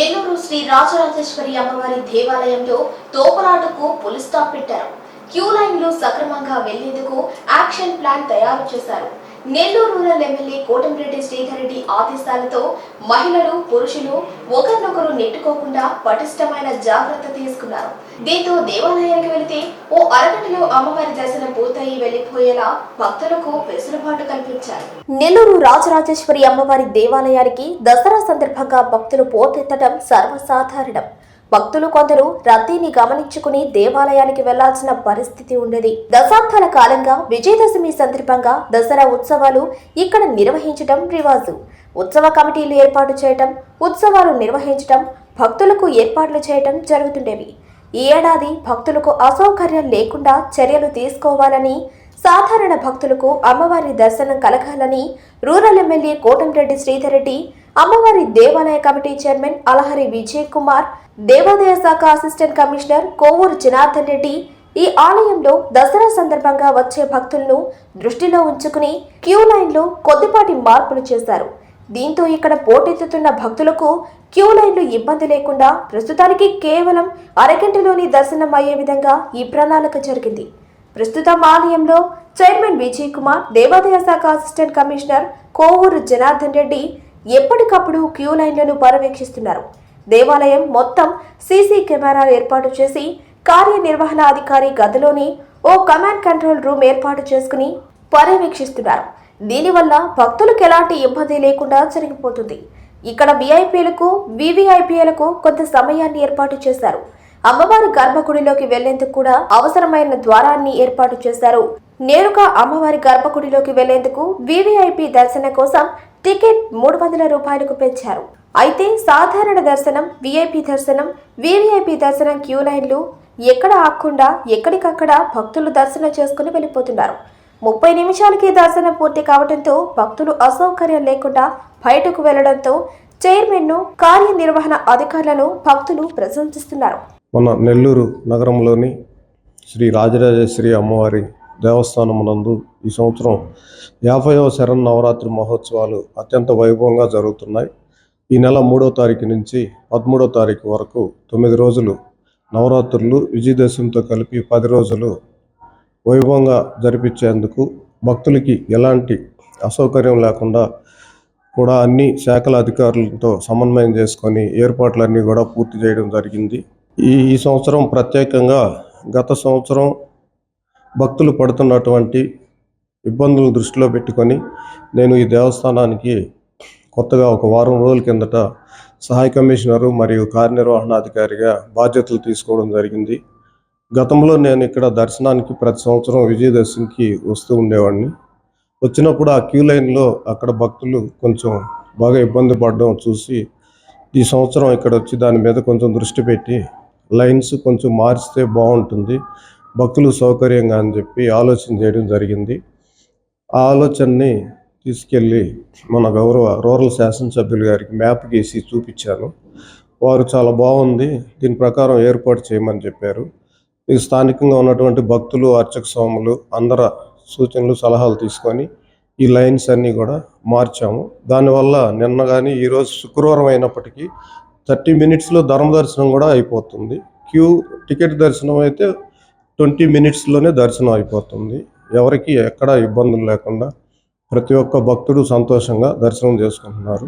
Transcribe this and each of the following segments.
నెల్లూరు శ్రీ రాజరాజేశ్వరి అమ్మవారి దేవాలయంలో తోపులాటకు పులి స్టాప్ పెట్టారు. క్యూ లైన్లు సక్రమంగా వెళ్ళేందుకు యాక్షన్ ప్లాన్ తయారు చేశారు. నెల్లూరు రూరల్ ఎమ్మెల్యే కోటంరెడ్డి శ్రీధర్ రెడ్డి ఆదేశాలతో మహిళలు పురుషులు ఒకరినొకరు నెట్టుకోకుండా పటిష్టమైన జాగ్రత్త తీసుకున్నారు. దీంతో దేవాలయానికి వెళితే ఓ అరగంటలో అమ్మవారి దర్శనం పూర్తయి వెళ్ళిపోయేలా భక్తులకు వెసులుబాటు కల్పించారు. నెల్లూరు రాజరాజేశ్వరి అమ్మవారి దేవాలయానికి దసరా సందర్భంగా భక్తులు పోటెత్తడం సర్వసాధారణం. భక్తులు కొందరు రద్దీని గమనించుకుని దేవాలయానికి వెళ్ళాల్సిన పరిస్థితి ఉండేది. దశాబ్దాల కాలంగా విజయదశమి సందర్భంగా దసరా ఉత్సవాలు ఇక్కడ నిర్వహించడం రివాజు. ఉత్సవ కమిటీలు ఏర్పాటు చేయటం ఉత్సవాలు నిర్వహించటం భక్తులకు ఏర్పాట్లు చేయటం జరుగుతుండేవి. ఈ ఏడాది భక్తులకు అసౌకర్యం లేకుండా చర్యలు తీసుకోవాలని సాధారణ భక్తులకు అమ్మవారి దర్శనం కలగాలని రూరల్ ఎమ్మెల్యే కోటంరెడ్డి శ్రీధరెడ్డి అమ్మవారి దేవాలయ కమిటీ చైర్మన్ అలహరి విజయ్ కుమార్ దేవాదాయ శాఖ అసిస్టెంట్ కమిషనర్ కోవూరు జనార్దన్ రెడ్డి ఈ ఆలయంలో దసరా సందర్భంగా వచ్చే భక్తులను దృష్టిలో ఉంచుకుని క్యూ లైన్లో కొద్దిపాటి మార్పులు చేశారు. దీంతో ఇక్కడ పోటెత్తుతున్న భక్తులకు క్యూ లైన్లు ఇబ్బంది లేకుండా ప్రస్తుతానికి కేవలం అరగంటలోని దర్శనం అయ్యే విధంగా ఈ ప్రణాళిక జరిగింది. ప్రస్తుతం ఆలయంలో చైర్మన్ విజయ్ కుమార్ దేవాదాయ శాఖ అసిస్టెంట్ కమిషనర్ కోవూరు జనార్దన్ రెడ్డి ఎప్పటికప్పుడు క్యూ లైన్లను పర్యవేక్షిస్తున్నారు. దేవాలయం మొత్తం సీసీ కెమెరాలు ఏర్పాటు చేసి కార్యనిర్వహణ అధికారి గదిలోని ఓ కమాండ్ కంట్రోల్ రూమ్ ఏర్పాటు చేసుకుని పర్యవేక్షిస్తున్నారు. దీనివల్ల భక్తులకు ఎలాంటి ఇబ్బంది లేకుండా జరిగిపోతుంది. ఇక్కడ విఐపీలకు వివిఐపీలకు కొంత సమయాన్ని ఏర్పాటు చేశారు. అమ్మవారి గర్భగుడిలోకి వెళ్ళేందుకు కూడా అవసరమైన ద్వారాన్ని ఏర్పాటు చేశారు. నేరుగా అమ్మవారి గర్భగుడిలోకి వెళ్ళేందుకు వివిఐపి దర్శన కోసం టికెట్ మూడు వందల రూపాయలకు పెంచారు. అయితే సాధారణ దర్శనం విఐపి దర్శనం వివిఐపి దర్శనం క్యూ లైన్లు ఎక్కడ ఆకుండా ఎక్కడికక్కడ భక్తులు దర్శనం చేసుకుని వెళ్ళిపోతున్నారు. ముప్పై నిమిషాలకి దర్శనం పూర్తి కావడంతో భక్తులు అసౌకర్యం లేకుండా బయటకు వెళ్ళడంతో చైర్మన్ను కార్యనిర్వహణ అధికారులను భక్తులు ప్రశంసిస్తున్నారు. మన నెల్లూరు నగరంలోని శ్రీ రాజరాజేశ్వరి అమ్మవారి దేవస్థానమునందు ఈ సంవత్సరం యాభైవ శరణ్ నవరాత్రి మహోత్సవాలు అత్యంత వైభవంగా జరుగుతున్నాయి. ఈ నెల మూడో తారీఖు నుంచి పదమూడో తారీఖు వరకు తొమ్మిది రోజులు నవరాత్రులు విజయదశమితో కలిపి పది రోజులు వైభవంగా జరిపించేందుకు భక్తులకి ఎలాంటి అసౌకర్యం లేకుండా కూడా అన్ని శాఖల అధికారులతో సమన్వయం చేసుకొని ఏర్పాట్లన్నీ కూడా పూర్తి చేయడం జరిగింది. ఈ ఈ సంవత్సరం ప్రత్యేకంగా గత సంవత్సరం భక్తులు పడుతున్నటువంటి ఇబ్బందులను దృష్టిలో పెట్టుకొని నేను ఈ దేవస్థానానికి కొత్తగా ఒక వారం రోజుల కిందట సహాయ కమిషనరు మరియు కార్యనిర్వహణాధికారిగా బాధ్యతలు తీసుకోవడం జరిగింది. గతంలో నేను ఇక్కడ దర్శనానికి ప్రతి సంవత్సరం విజయదశమికి వస్తూ ఉండేవాడిని. వచ్చినప్పుడు ఆ క్యూ లైన్లో అక్కడ భక్తులు కొంచెం బాగా ఇబ్బంది పడడం చూసి ఈ సంవత్సరం ఇక్కడ వచ్చి దాని మీద కొంచెం దృష్టి పెట్టి లైన్స్ కొంచెం మార్చితే బాగుంటుంది. భక్తులు సౌకర్యంగా అని చెప్పి ఆలోచన చేయడం జరిగింది. ఆ ఆలోచనని తీసుకెళ్ళి మన గౌరవ రూరల్ శాసనసభ్యులు గారికి మ్యాప్ గీసి చూపించాను. వారు చాలా బాగుంది. దీని ప్రకారం ఏర్పాటు చేయమని చెప్పారు. ఇది స్థానికంగా ఉన్నటువంటి భక్తులు అర్చక స్వాములు అందర సూచనలు సలహాలు తీసుకొని ఈ లైన్స్ అన్నీ కూడా మార్చాము. దానివల్ల నిన్న కానీ ఈరోజు శుక్రవారం అయినప్పటికీ థర్టీ మినిట్స్లో ధర్మ దర్శనం కూడా అయిపోతుంది. క్యూ టికెట్ దర్శనం అయితే ట్వంటీ మినిట్స్లోనే దర్శనం అయిపోతుంది. ఎవరికి ఎక్కడ ఇబ్బందులు లేకుండా ప్రతి ఒక్క భక్తుడు సంతోషంగా దర్శనం చేసుకుంటున్నారు.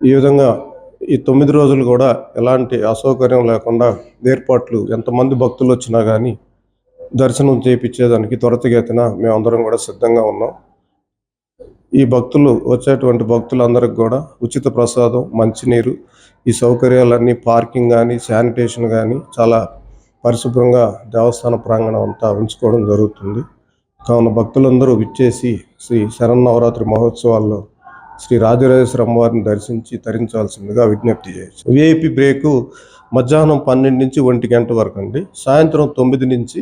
ఈ విధంగా ఈ తొమ్మిది రోజులు కూడా ఎలాంటి అసౌకర్యం లేకుండా ఏర్పాట్లు ఎంతమంది భక్తులు వచ్చినా కానీ దర్శనం చేయించేదానికి త్వరతగతిన మేమందరం కూడా సిద్ధంగా ఉన్నాం. ఈ భక్తులు వచ్చేటువంటి భక్తులందరికి కూడా ఉచిత ప్రసాదం మంచినీరు ఈ సౌకర్యాలన్నీ పార్కింగ్ కానీ శానిటేషన్ కానీ చాలా పరిశుభ్రంగా దేవస్థాన ప్రాంగణం అంతా ఉంచుకోవడం జరుగుతుంది. కావున భక్తులందరూ విచ్చేసి శ్రీ శరన్నవరాత్రి మహోత్సవాల్లో శ్రీ రాజరాజేశ్వర అమ్మవారిని దర్శించి తరించాల్సిందిగా విజ్ఞప్తి చేయొచ్చు విఐపి బ్రేకు మధ్యాహ్నం పన్నెండు నుంచి ఒంటి గంట వరకు అండి. సాయంత్రం తొమ్మిది నుంచి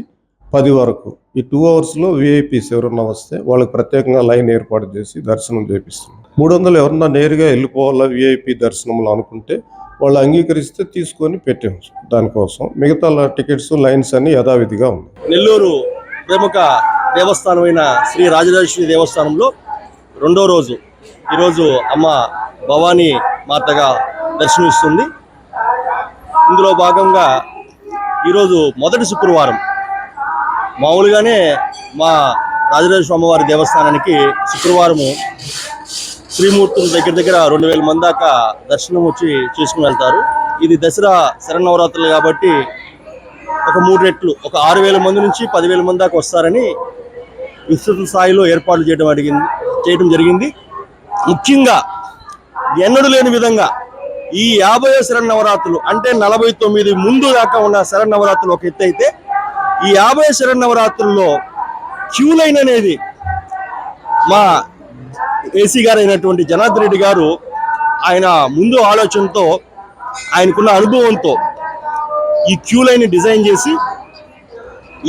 పది వరకు ఈ టూ అవర్స్లో విఐపీస్ ఎవరన్నా వస్తే వాళ్ళకి ప్రత్యేకంగా లైన్ ఏర్పాటు చేసి దర్శనం చేపిస్తున్నాం మూడు వందలు ఎవరన్నా నేరుగా వెళ్ళిపోవాలా విఐపీ దర్శనంలో అనుకుంటే వాళ్ళు అంగీకరిస్తే తీసుకొని పెట్టాం దానికోసం మిగతా టికెట్స్ లైన్స్ అన్ని యథావిధిగా ఉన్నాయి. నెల్లూరు ప్రముఖ దేవస్థానమైన శ్రీ రాజరాజేశ్వరి దేవస్థానంలో రెండో రోజు ఈరోజు అమ్మ భవానీ మాతగా దర్శనమిస్తుంది. ఇందులో భాగంగా ఈరోజు మొదటి శుక్రవారం మామూలుగానే మా రాజరాజేశ్వర అమ్మవారి దేవస్థానానికి శుక్రవారము శ్రీమూర్తుల దగ్గర దగ్గర రెండు వేల మంది దాకా దర్శనం వచ్చి చేసుకుని వెళ్తారు. ఇది దసరా శరణవరాత్రులు కాబట్టి ఒక మూడు రెట్లు ఒక ఆరు వేల మంది నుంచి పదివేల మంది దాకా వస్తారని విస్తృత స్థాయిలో ఏర్పాట్లు చేయడం అడిగింది చేయడం జరిగింది. ముఖ్యంగా ఎన్నడూ లేని విధంగా ఈ యాభై శరన్నవరాత్రులు అంటే నలభై తొమ్మిది ముందు దాకా ఉన్న శరన్నవరాత్రులు ఒక ఎత్తు అయితే ఈ యాభై శరణవరాత్రుల్లో క్యూ లైన్ అనేది మా ఏసీ గారు అయినటువంటి జనార్దన్ రెడ్డి గారు ఆయన ముందు ఆలోచనతో ఆయనకున్న అనుభవంతో ఈ క్యూ లైన్ డిజైన్ చేసి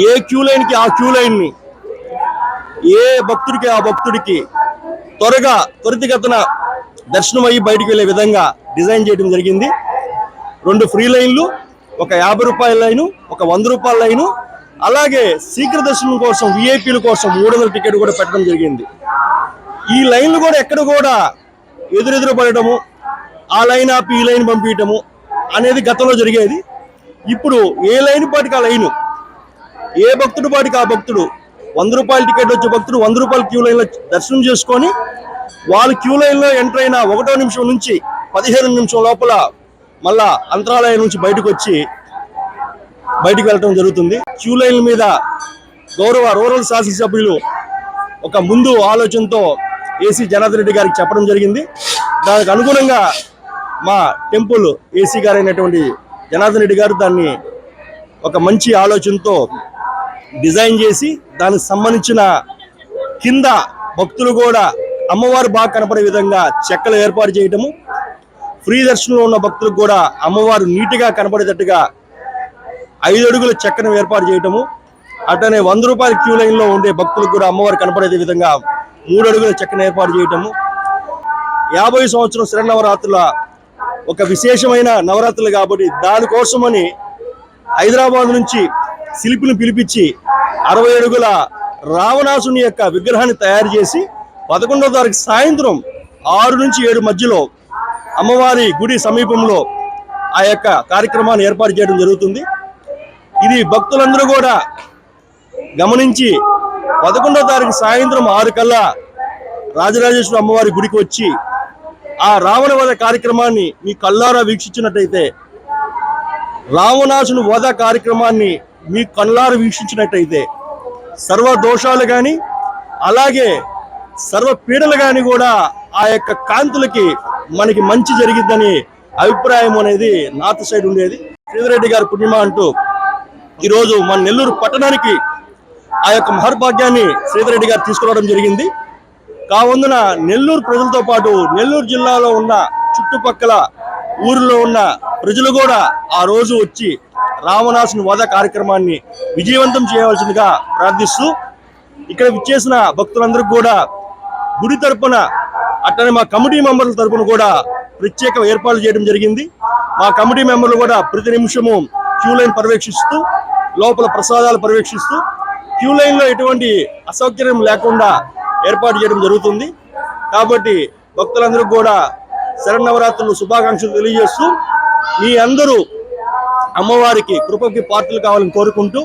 ఏ క్యూ లైన్కి ఆ క్యూ లైన్ని ఏ భక్తుడికి ఆ భక్తుడికి త్వరగా త్వరితగతన దర్శనం అయ్యి బయటికి వెళ్ళే విధంగా డిజైన్ చేయడం జరిగింది. రెండు ఫ్రీ లైన్లు ఒక యాభై రూపాయల లైను ఒక వంద రూపాయల లైను అలాగే శీఘ్ర దర్శనం కోసం విఐపీల కోసం మూడు వందల టికెట్ కూడా పెట్టడం జరిగింది. ఈ లైన్లు కూడా ఎక్కడ కూడా ఎదురెదురు పడటము ఆ లైన్ ఆపి ఈ లైన్ పంపించటము అనేది గతంలో జరిగేది. ఇప్పుడు ఏ లైన్ పాటికి ఆ లైను? ఏ భక్తుడు పాటికి ఆ భక్తుడు? వంద రూపాయల టికెట్ వచ్చే భక్తుడు వంద రూపాయల క్యూ లైన్లో దర్శనం చేసుకొని వాళ్ళు క్యూ లైన్లో ఎంటర్ అయిన ఒకటో నిమిషం నుంచి పదిహేను నిమిషం లోపల మళ్ళా అంతరాలయం నుంచి బయటకు వచ్చి బయటకు వెళ్ళటం జరుగుతుంది. క్యూ లైన్ల మీద గౌరవ రూరల్ శాసనసభ్యులు ఒక ముందు ఆలోచనతో ఏసీ జనార్దన్ రెడ్డి గారికి చెప్పడం జరిగింది. దానికి అనుగుణంగా మా టెంపుల్ ఏసీ గారు అయినటువంటి జనార్దన్ రెడ్డి గారు దాన్ని ఒక మంచి ఆలోచనతో డిజైన్ చేసి దానికి సంబంధించిన కింద భక్తులు కూడా అమ్మవారు బాగా కనపడే విధంగా చెక్కలు ఏర్పాటు చేయటము ఫ్రీ దర్శనంలో ఉన్న భక్తులకు కూడా అమ్మవారు నీట్గా కనపడేటట్టుగా ఐదు అడుగుల చెక్కను ఏర్పాటు చేయటము అట్లనే వంద రూపాయల క్యూ లైన్లో ఉండే భక్తులకు కూడా అమ్మవారు కనపడే విధంగా మూడు అడుగుల చెక్కను ఏర్పాటు చేయటము. యాభై సంవత్సరం శరన్నవరాత్రుల ఒక విశేషమైన నవరాత్రులు కాబట్టి దానికోసమని హైదరాబాద్ నుంచి శిల్పిని పిలిపించి అరవై అడుగుల రావణాసుని యొక్క విగ్రహాన్ని తయారు చేసి పదకొండవ తారీఖు సాయంత్రం ఆరు నుంచి ఏడు మధ్యలో అమ్మవారి గుడి సమీపంలో ఆ యొక్క కార్యక్రమాన్ని ఏర్పాటు చేయడం జరుగుతుంది. ఇది భక్తులందరూ కూడా గమనించి పదకొండో తారీఖు సాయంత్రం ఆరు కల్లా రాజరాజేశ్వర అమ్మవారి గుడికి వచ్చి ఆ రావణ వధ కార్యక్రమాన్ని మీ కళ్ళారా వీక్షించినట్టయితే రావణాసుని వధ కార్యక్రమాన్ని మీ కళ్ళారా వీక్షించినట్టయితే సర్వ దోషాలు కానీ అలాగే సర్వ పీడలు కానీ కూడా ఆ యొక్క కాంతులకి మనకి మంచి జరిగిద్దని అభిప్రాయం అనేది నార్త్ సైడ్ ఉండేది. శ్రీధరెడ్డి గారి పుణ్యమ అంటూ ఈరోజు మన నెల్లూరు పట్టణానికి ఆ యొక్క మహర్భాగ్యాన్ని శ్రీధరెడ్డి గారు తీసుకురావడం జరిగింది. కావుందున నెల్లూరు ప్రజలతో పాటు నెల్లూరు జిల్లాలో ఉన్న చుట్టుపక్కల ఊరిలో ఉన్న ప్రజలు కూడా ఆ రోజు వచ్చి రామనాసుని వధ కార్యక్రమాన్ని విజయవంతం చేయవలసిందిగా ప్రార్థిస్తూ ఇక్కడ విచ్చేసిన భక్తులందరికీ కూడా గుడి తరపున అట్లనే మా కమిటీ మెంబర్ల తరపున కూడా ప్రత్యేక ఏర్పాట్లు చేయడం జరిగింది. మా కమిటీ మెంబర్లు కూడా ప్రతి నిమిషము క్యూ లైన్ పర్యవేక్షిస్తూ లోపల ప్రసాదాలు పర్యవేక్షిస్తూ క్యూ లైన్లో ఎటువంటి అసౌకర్యం లేకుండా ఏర్పాటు చేయడం జరుగుతుంది. కాబట్టి భక్తులందరూ కూడా శరణవరాత్రులు శుభాకాంక్షలు తెలియజేస్తూ మీ అందరూ అమ్మవారికి కృపకి పాత్రలు కావాలని కోరుకుంటూ